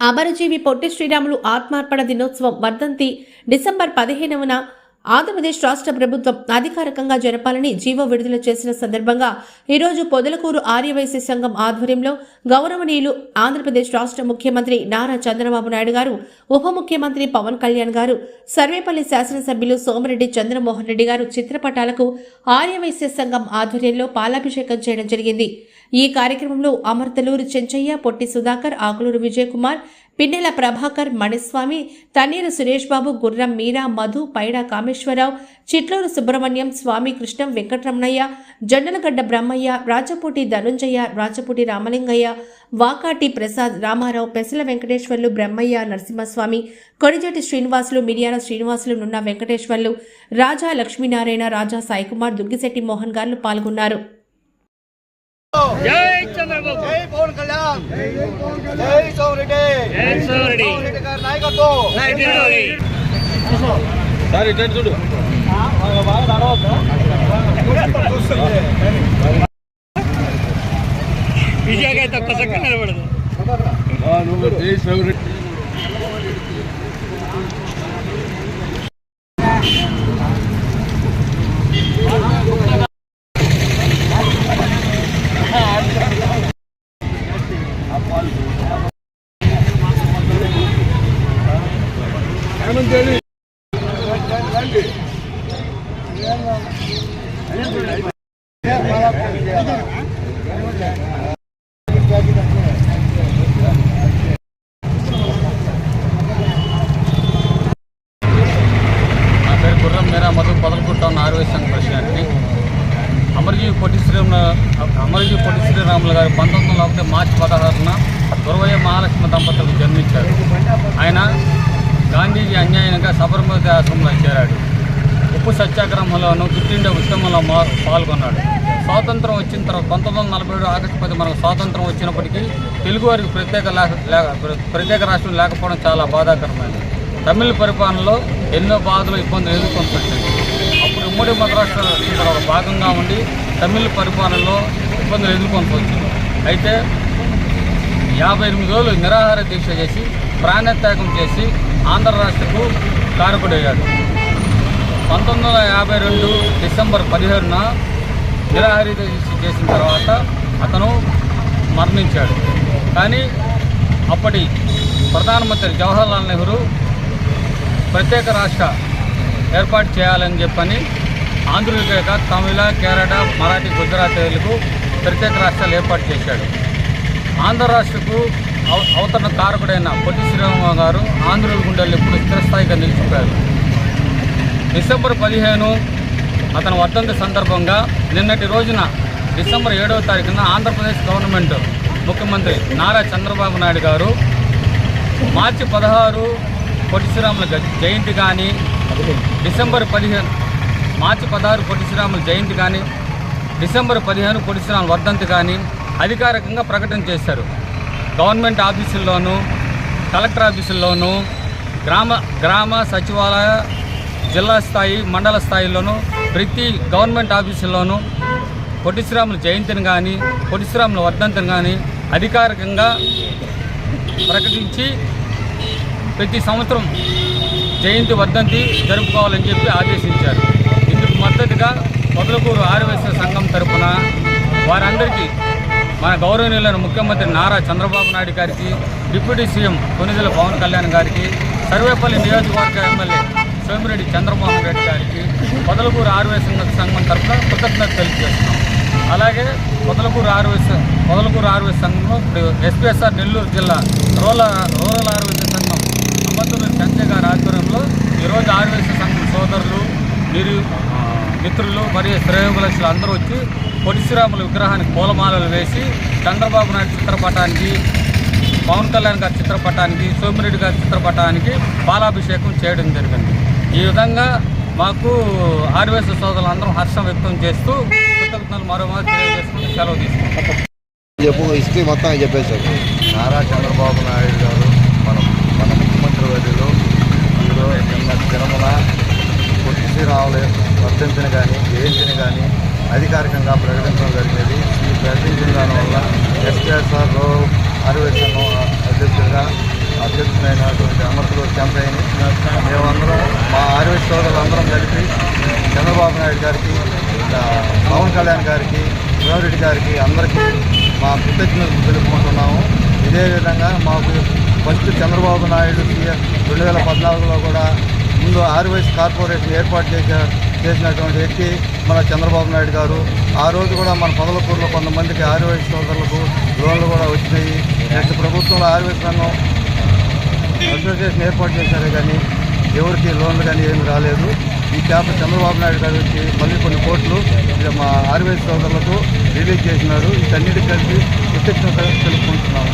అమరజీవి పొట్టి శ్రీరాములు ఆత్మార్పణ దినోత్సవం వర్ధంతి డిసెంబర్ పదిహేనవన ఆంధ్రప్రదేశ్ రాష్ట్ర ప్రభుత్వం అధికారికంగా జరపాలని జీవో విడుదల చేసిన సందర్భంగా ఈరోజు పొదలకూరు ఆర్యవైశ్య సంఘం ఆధ్వర్యంలో గౌరవనీయులు ఆంధ్రప్రదేశ్ రాష్ట్ర ముఖ్యమంత్రి నారా చంద్రబాబు నాయుడు గారు ఉప ముఖ్యమంత్రి పవన్ కళ్యాణ్ గారు సర్వేపల్లి శాసనసభ్యులు సోమిరెడ్డి చంద్రమోహన్ రెడ్డి గారు చిత్రపటాలకు ఆర్యవైశ్య సంఘం ఆధ్వర్యంలో పాలాభిషేకం చేయడం జరిగింది. ఈ కార్యక్రమంలో అమర్తలూరు చెంచయ్య పొట్టి సుధాకర్ ఆకులూరు విజయకుమార్ పిన్నెల ప్రభాకర్ మణిస్వామి తన్నీరు సురేష్ బాబు గుర్రం మీరా మధు పైడా కామేశ్వరరావు చిట్లూరు సుబ్రహ్మణ్యం స్వామి కృష్ణం వెంకటరమణయ్య జొన్నలగడ్డ బ్రహ్మయ్య రాజపూటి ధనుంజయ రాజపూటి రామలింగయ్య వాకాటి ప్రసాద్ రామారావు పెసల వెంకటేశ్వర్లు బ్రహ్మయ్య నరసింహస్వామి కొడిజటి శ్రీనివాసులు మిరియాల శ్రీనివాసులు నున్న వెంకటేశ్వర్లు రాజా లక్ష్మీనారాయణ రాజా సాయికుమార్ దుగ్గిశెట్టి మోహన్ గారు పాల్గొన్నారు. జై చంద్రబాబు. జై పవన్ కళ్యాణ్. జై సోమిరెడ్డి జై సోమిరెడ్డి. గారి నాయకత్వం. సార్ ఇటు చూడు. విజయగా అయితే ఒక్క చక్క నిలబడదు. జై సోమిరెడ్డి నా పేరు గుర్రం మీరా మధు పొదలకుట్ట ఉన్న ఆర్వీఎస్ సంఘ ప్రెసిడెంట్ని అమరజీవి పొట్టి శ్రీరామ అమరజీవి పొట్టి శ్రీరాములు గారు పంతొమ్మిది వందల ఒకటి మార్చి పదహారున గురవయ్య మహాలక్ష్మి దంపతులకు జన్మించారు. ఆయన గాంధీజీ అన్యాయంగా సబర్మతి ఆశ్రమంలో చేరాడు. ఉప్పు సత్యాగ్రహంలోను గుర్తిండే ఉద్యమంలో మా పాల్గొన్నాడు. స్వాతంత్రం వచ్చిన తర్వాత పంతొమ్మిది వందల నలభై ఏడు ఆగస్టు పది మనకు స్వాతంత్రం వచ్చినప్పటికీ తెలుగు వారికి ప్రత్యేక లేక లేక- ప్రత్యేక రాష్ట్రం లేకపోవడం చాలా బాధాకరమైనది. తమిళ పరిపాలనలో ఎన్నో బాధలు ఇబ్బందులు ఎదుర్కొంటూ అప్పుడు ఉమ్మడి మద్రాసు భాగంగా ఉండి తమిళ పరిపాలనలో ఇబ్బందులు ఎదుర్కొంటుంది. అయితే యాభై ఎనిమిది రోజులు నిరాహార దీక్ష చేసి ప్రాణత్యాగం చేసి ఆంధ్ర రాష్ట్రకు కారకుడయ్యాడు పంతొమ్మిది వందల యాభై రెండు డిసెంబర్ పదిహేడున నిరాహరిత చేసిన తర్వాత అతను మరణించాడు. కానీ అప్పటి ప్రధానమంత్రి జవహర్లాల్ నెహ్రూ ప్రత్యేక రాష్ట్ర ఏర్పాటు చేయాలని చెప్పని ఆంధ్రులకే కాక తమిళ కేరళ మరాఠీ గుజరాతీలకు ప్రత్యేక రాష్ట్రాలు ఏర్పాటు చేశాడు. ఆంధ్ర రాష్ట్రకు అవతరణ కారకుడైన పొట్టి శ్రీరామ గారు ఆంధ్రుల గుండెలు ఎప్పుడు స్థిరస్థాయిగా నిలిచిపోయారు. డిసెంబర్ పదిహేను అతని వర్ధంతి సందర్భంగా నిన్నటి రోజున డిసెంబర్ ఏడవ తారీఖున ఆంధ్రప్రదేశ్ గవర్నమెంట్ ముఖ్యమంత్రి నారా చంద్రబాబు నాయుడు గారు మార్చి పదహారు పొట్టి శ్రీరాముల జయంతి కానీ డిసెంబర్ పదిహేను మార్చి పదహారు పొట్టి శ్రీరాముల జయంతి కానీ డిసెంబర్ పదిహేను పొట్టిశ్రీరాముల వర్ధంతి కానీ అధికారికంగా ప్రకటన చేశారు. గవర్నమెంట్ ఆఫీసుల్లోనూ కలెక్టర్ ఆఫీసుల్లోనూ గ్రామ గ్రామ సచివాలయ జిల్లా స్థాయి మండల స్థాయిలోనూ ప్రతి గవర్నమెంట్ ఆఫీసుల్లోనూ పొట్టిశ్రాముల జయంతిని కానీ పొట్టిశ్రాముల వర్ధంతిని కానీ అధికారికంగా ప్రకటించి ప్రతి సంవత్సరం జయంతి వర్ధంతి జరుపుకోవాలని చెప్పి ఆదేశించారు. ఇందుకు మద్దతుగా మొదలకూరు ఆర్యవైశ్య సంఘం తరపున వారందరికీ మన గౌరవనీయులైన ముఖ్యమంత్రి నారా చంద్రబాబు నాయుడు గారికి డిప్యూటీ సీఎం కొనిదెల పవన్ కళ్యాణ్ గారికి సర్వేపల్లి నియోజకవర్గ ఎమ్మెల్యే సోమిరెడ్డి చంద్రమోహన్ రెడ్డి గారికి పొదలకూరు ఆర్యవైశ్య సంఘం తరఫున కృతజ్ఞత తెలియజేస్తున్నాం. అలాగే పొదలకూరు ఆర్వైస్ పొదలకూరు ఆర్వేస్ సంఘం ఇప్పుడు ఎస్పీఎస్ఆర్ నెల్లూరు జిల్లా రూరల్ రూరల్ ఆర్వైస్ సంఘం అమ్మతూరు సంజయ్ గారి ఆధ్వర్యంలో ఈరోజు ఆర్వైస్ సంఘం సోదరులు మీరు మిత్రులు మరియు శ్రేయోగులక్షలు అందరూ వచ్చి పొట్టి శ్రీరాముల విగ్రహానికి పూలమాలలు వేసి చంద్రబాబు నాయుడు చిత్రపటానికి పవన్ కళ్యాణ్ గారి చిత్రపటానికి సోమిరెడ్డి గారి చిత్రపటానికి పాలాభిషేకం చేయడం జరిగింది. ఈ విధంగా మాకు ఆర్వీఎస్ సోదరులు అందరం హర్షం వ్యక్తం చేస్తూ కృతజ్ఞతలు మరోమారు తెలియజేసుకుంటూ సెలవు తీసుకుంటాం చెప్పు హిస్టరీ మొత్తం చెప్పేశారు. నారా చంద్రబాబు నాయుడు గారు మన మన ముఖ్యమంత్రి వర్యులు ఈరోజు నిన్న తిరుమల పొట్టి శ్రీరాములు వర్ధంతిని కానీ జయంతిని కానీ అధికారికంగా ప్రకటించడం జరిగినది ఈ ప్రకటించిన దానివల్ల ఎస్కేఎస్ఆర్ రో సంఘం అధ్యక్షుడిగా అధ్యక్షుడైనటువంటి అమర్తులు చంద్రయ్యని మేమందరం మా ఆర్వీఎస్ సోదరులందరం కలిపి చంద్రబాబు నాయుడు గారికి పవన్ కళ్యాణ్ గారికి రేవరెడ్డి గారికి అందరికీ మా కృతజ్ఞతలు తెలుపుకుంటున్నాము. ఇదే విధంగా మాకు ఫస్ట్ చంద్రబాబు నాయుడు రెండు వేల పద్నాలుగులో కూడా ముందు ఆర్వైస్ కార్పొరేషన్ ఏర్పాటు చేశారు. చేసినటువంటి వ్యక్తి మన చంద్రబాబు నాయుడు గారు. ఆ రోజు కూడా మన పొదలకూరులో కొంతమందికి ఆర్వైస్ సోదరులకు లోన్లు కూడా వచ్చినాయి. నెక్స్ట్ ప్రభుత్వంలో ఆర్వైస్ సంఘం అసోసియేషన్ ఏర్పాటు చేశారే కానీ ఎవరికి లోన్లు కానీ ఏమి రాలేదు. ఈ చేప చంద్రబాబు నాయుడు గారు వచ్చి మళ్ళీ కొన్ని కోట్లు ఇక మా ఆర్వైస్ సోదరులకు రిలీజ్ చేసినారు. వీటన్నిటికీ కలిపి ప్రత్యక్ష తెలుపుకుంటున్నాము.